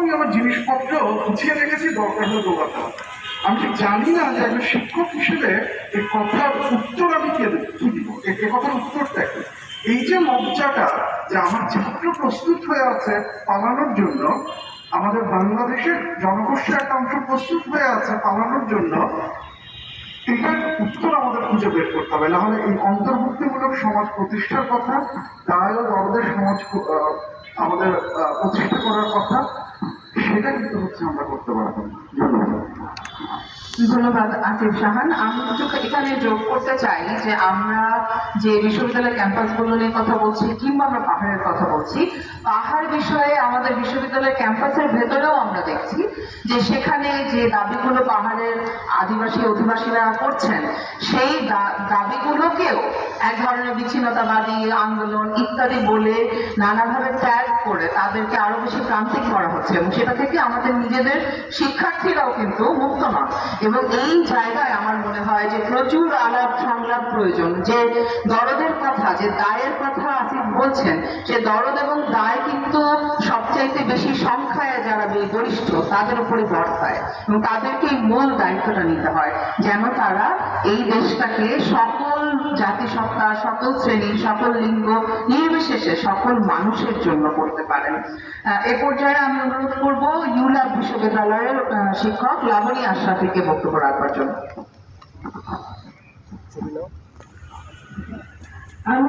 আমি আমার জিনিসপত্র গুছিয়ে রেখেছি দরকার হলে দৌড়াতে হবে আমি জানি না যে একজন শিক্ষক হিসেবে এই কথার উত্তর আমি কে কি দিব? এ কথার উত্তরটা কি? এই যে লজ্জাটা যে আমার ছাত্র প্রস্তুত হয়ে আছে পালানোর জন্য, আমাদের বাংলাদেশের জনগোষ্ঠীর একটা অংশ প্রস্তুত হয়ে আছে পালানোর জন্য, এটার উত্তর আমাদের খুঁজে বের করতে হবে। নাহলে এই অন্তর্ভুক্তিমূলক সমাজ প্রতিষ্ঠার কথা, দায় দরদের সমাজ আমাদের প্রতিষ্ঠা করার কথা সেটা কিন্তু হচ্ছে আমরা করতে পারব। ধন্যবাদ। আসিফ সাহান আমি এখানে যোগ করতে চাই যে আমরা যে বিশ্ববিদ্যালয় ক্যাম্পাসগুলো নিয়ে কথা বলছি কিংবা আমরা পাহাড়ের কথা বলছি, পাহাড় বিষয়ে আমাদের বিশ্ববিদ্যালয় ক্যাম্পাসের ভেতরেও আমরা দেখছি যে সেখানে যে দাবিগুলো পাহাড়ের আদিবাসী অধিবাসীরা করছেন, সেই দাবিগুলোকেও এক ধরনের বিচ্ছিন্নতাবাদী আন্দোলন ইত্যাদি বলে নানাভাবে ত্যাগ করে তাদেরকে আরও বেশি প্রান্তিক করা হচ্ছে এবং সেটা থেকে আমাদের নিজেদের শিক্ষার্থীরাও কিন্তু মুক্ত নন। এবং এই জায়গায় আমার মনে হয় যে প্রচুর আলাপ সংলাপ প্রয়োজন। যে দরদের কথা, যে দায়ের কথা আসিফ বলছেন, সে দরদ এবং দায় কিন্তু সবচাইতে বেশি সংখ্যায় যারা বরিষ্ঠ তাদের উপরে বর্তায় এবং তাদেরকে মূল দায়িত্বটা নিতে হয়। যেন তারা এই দেশটাকে সকল জাতিসত্তা সকল শ্রেণি সকল লিঙ্গ নির্বিশেষে সকল মানুষের জন্য করতে পারেন। আহ, এ পর্যায়ে আমি অনুরোধ করব ইউল্যাব বিশ্ববিদ্যালয়ের শিক্ষক লাবণী আশরাফিকে বক্তব্য রাখবার জন্য। আমি